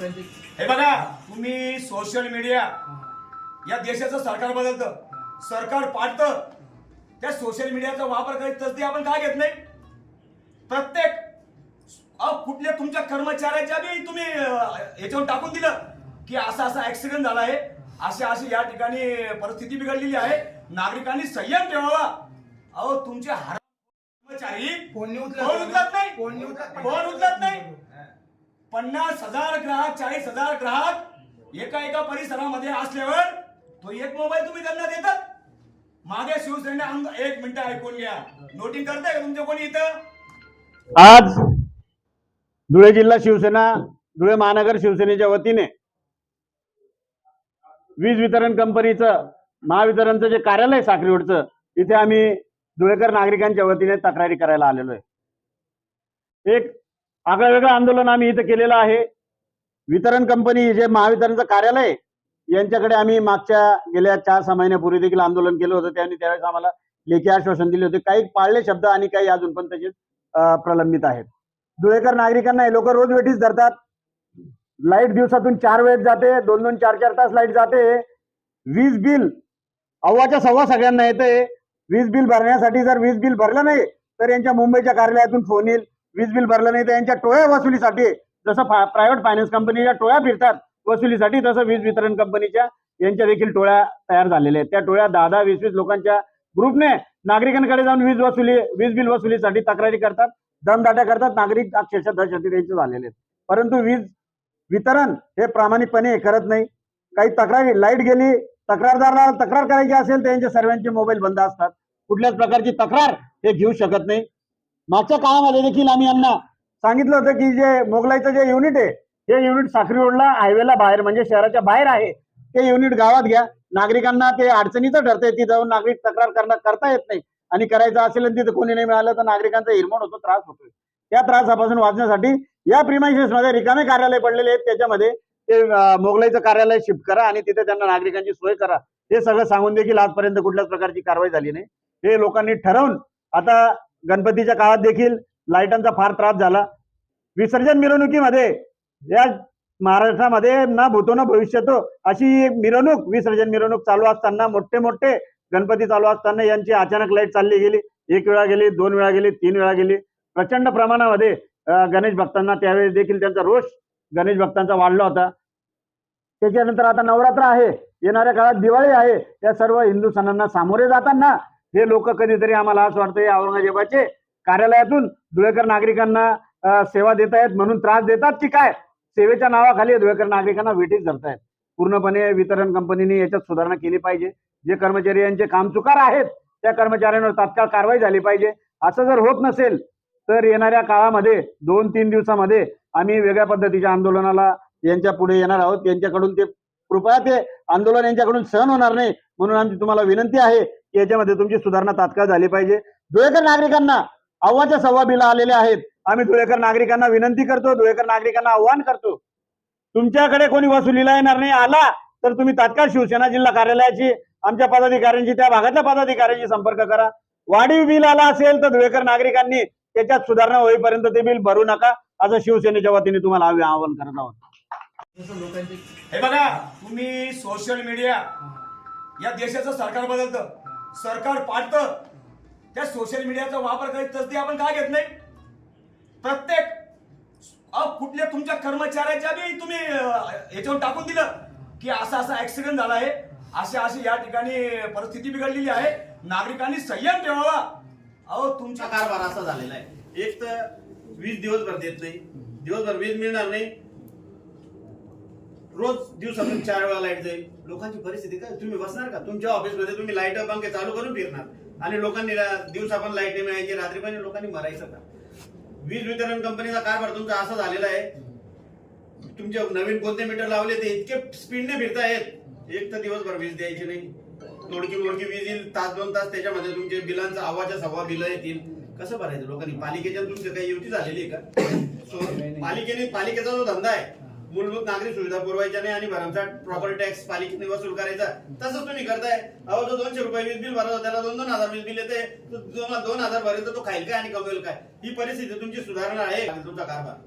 हे बघा तुम्ही सोशल मीडिया या देशाचं सरकार बदलतं सरकार पाडतं. त्या सोशल मीडियाचा वापर करीत तसदी आपण का घेत नाही? प्रत्येक अहो, कुठल्या तुमच्या कर्मचाऱ्याच्या बी तुम्ही याच्यावर टाकून दिलं की असा असा ऍक्सिडेंट झाला आहे अशी अशी या ठिकाणी परिस्थिती बिघडलेली आहे. नागरिकांनी संयम ठेवावा. अहो तुमचे हार कर्मचारी फोन नाही. उचलत. फोन उचलत नाही. फोन उचलत नाही? पन्नास हजार ग्राहक चाळीस हजार ग्राहक एका एका परिसरामध्ये असल्यावर तो एक मोबाईल तुम्ही त्यांना देतात मागे शिवसेना एक मिनिट ऐकून घ्या. नोटिंग करताय का तुमच्या कोणी इथं? आज धुळे जिल्हा शिवसेना धुळे महानगर शिवसेनेच्या वतीने वीज वितरण कंपनीचं महावितरणचं जे कार्यालय आहे साखरी रोडचं आम्ही धुळेकर नागरिकांच्या वतीने तक्रारी करायला आलेलो आहे. एक आगळं वेगळं आंदोलन आम्ही इथं केलेलं आहे. वितरण कंपनी जे महावितरणचं कार्यालय यांच्याकडे आम्ही मागच्या गेल्या चार सहा महिन्यापूर्वी देखील आंदोलन केलं होतं. त्यांनी त्यावेळेस आम्हाला लेखी आश्वासन दिले होते. काही पाळले शब्द आणि काही अजून पण तसेच प्रलंबित आहेत. धुळेकर नागरिकांना हे लोक रोज वेटीस धरतात. लाइट दिवसातून चार वेळेस जाते. दोन दोन चार चार तास लाइट जाते. वीज बिल अव्वाच्या सव्वा सगळ्यांना येते. वीज बिल भरण्यासाठी जर वीज बिल भरलं नाही तर यांच्या मुंबईच्या कार्यालयातून फोन येईल. वीज बिल भरलं नाही तर यांच्या टोळ्या वसुलीसाठी जसं प्रायव्हेट फायनान्स कंपनीच्या टोळ्या फिरतात वसुलीसाठी तसं वीज वितरण कंपनीच्या यांच्या देखील टोळ्या तयार झालेल्या आहेत. त्या टोळ्या दहा दहा वीस वीस लोकांच्या ग्रुपने नागरिकांकडे जाऊन वीज वसुली वीज बिल वसुलीसाठी तक्रारी करतात दमदाट्या करतात नागरिक अक्षरशः दहशती त्यांचे झालेले आहेत. परंतु वीज वितरण हे प्रामाणिकपणे करत नाही. काही तक्रारी लाइट गेली तक्रारदाराला तक्रार करायची असेल तर यांच्या सर्वांचे मोबाईल बंद असतात. कुठल्याच प्रकारची तक्रार हे घेऊ शकत नाही. मागच्या काळामध्ये देखील आम्ही यांना सांगितलं होतं की जे मोगलाईचं जे युनिट आहे हे युनिट साखरी रोडला हायवेला बाहेर म्हणजे शहराच्या बाहेर आहे. ते युनिट गावात घ्या. नागरिकांना ते अडचणीचं ठरतंय ती जाऊन नागरिक तक्रार करणं करता येत नाही. आणि करायचं असेल तिथं तिथे कोणी नाही मिळालं तर नागरिकांचा हिरमोड होतो त्रास होतोय. त्या त्रासापासून वाचण्यासाठी या प्रिमायसेस मध्ये रिकामे कार्यालय पडलेले आहेत. त्याच्यामध्ये ते मोगलाईचं कार्यालय शिफ्ट करा आणि तिथे त्यांना नागरिकांची सोय करा. हे सगळं सांगून देखील आजपर्यंत कुठल्याच प्रकारची कारवाई झाली नाही. हे लोकांनी ठरवून आता गणपतीच्या काळात देखील लाईटांचा फार त्रास झाला. विसर्जन मिरवणुकीमध्ये या महाराष्ट्रामध्ये ना भूतो ना भविष्यतो अशी एक मिरवणूक विसर्जन मिरवणूक चालू असताना मोठे मोठे गणपती चालू असताना यांची अचानक लाइट चालली गेली. एक वेळा गेली दोन वेळा गेली तीन वेळा गेली. प्रचंड प्रमाणामध्ये गणेश भक्तांना त्यावेळेस देखील त्यांचा रोष गणेश भक्तांचा वाढला होता. त्याच्यानंतर आता नवरात्र आहे. येणाऱ्या काळात दिवाळी आहे. या सर्व हिंदू सणांना सामोरे जाताना हे लोक कधीतरी आम्हाला असं वाटतं औरंगजेबाचे कार्यालयातून धुळेकर नागरिकांना सेवा देत आहेत म्हणून त्रास देतात की काय? सेवेच्या नावाखाली धुळेकर नागरिकांना वेटीस धरतायत. पूर्णपणे वितरण कंपनीने याच्यात सुधारणा केली पाहिजे. जे कर्मचारी यांचे कामचुकार आहेत त्या कर्मचाऱ्यांवर तात्काळ कारवाई झाली पाहिजे. असं जर होत नसेल तर येणाऱ्या काळामध्ये दोन तीन दिवसामध्ये आम्ही वेगळ्या पद्धतीच्या आंदोलनाला यांच्या पुढे येणार आहोत. यांच्याकडून ते कृपया ते आंदोलन यांच्याकडून सहन होणार नाही म्हणून आमची तुम्हाला विनंती आहे. याच्यामध्ये तुमची सुधारणा तात्काळ झाली पाहिजे. धुळेकर नागरिकांना अव्वाच्या सव्वा बिला आलेले आहेत. आम्ही धुळेकर नागरिकांना विनंती करतो धुळेकर नागरिकांना आव्हान करतो. तुमच्याकडे कोणी वसुलीला येणार नाही आला तर तुम्ही तात्काळ शिवसेना जिल्हा कार्यालयाची आमच्या पदाधिकाऱ्यांची त्या भागातल्या पदाधिकाऱ्यांशी संपर्क करा. वाढीव बिल आला असेल तर धुळेकर नागरिकांनी त्याच्यात सुधारणा होईपर्यंत ते बिल भरू नका. असं शिवसेनेच्या वतीने तुम्हाला आवाहन करत आहोत. लोकांची हे बघा तुम्ही सोशल मीडिया या देशाचं सरकार बदलतं. सरकार पाडतं. त्या सोशल मीडियाचा वापर करीत तसदी आपण का घेत नाही? प्रत्येक अहो, कुठल्या तुमच्या कर्मचाऱ्याच्या बी तुम्ही याच्यावर टाकून दिलं की असा असा ऍक्सिडेंट झाला आहे. अशा अशी या ठिकाणी परिस्थिती बिघडलेली आहे. नागरिकांनी संयम ठेवावा. अहो तुमचा कारभार असा झालेला आहे. एक तर वीज दिवसभर देत नाही. दिवसभर वीज मिळणार नाही. रोज दिवसातून चार वेळा लाइट जाईल. लोकांची परिस्थिती काय? तुम्ही बसणार का? तुमच्या ऑफिसमध्ये तुम्ही लाइट पंखे चालू करून फिरणार. आणि लोकांनी दिवसा पण लाइट नाही मिळायची रात्री पण लोकांनी मरायचं का? वीज वितरण कंपनीचा कारभार तुमचा असा झालेला आहे. तुमचे नवीन कोणते मीटर लावले ते इतके स्पीडने फिरतायत एक तर दिवसभर वीज द्यायची नाही. तोडकी मोडकी वीज येईल तास दोन तास त्याच्यामध्ये तुमचे बिलांचा आवाच्या सव्वा बिल येतील. कसं भरायचं लोकांनी? पालिकेच्या तुमची काही युती झालेली आहे का? पालिकेने पालिकेचा जो धंदा आहे मूलभूत नागरिक सुविधा पुरवायच्या नाही आणि भरमसाठ प्रॉपर्टी टॅक्स पालिकेने वसूल करायचा. तसंच तुम्ही करताय. अहो जो दोनशे रुपये वीज बिल भरतो त्याला दोन दोन हजार वीज बिल येते. दोन हजार भरेल तर तो खाईल काय आणि कमवेल काय? ही परिस्थिती तुमची सुधारणा आहे. तुमचा कारभार.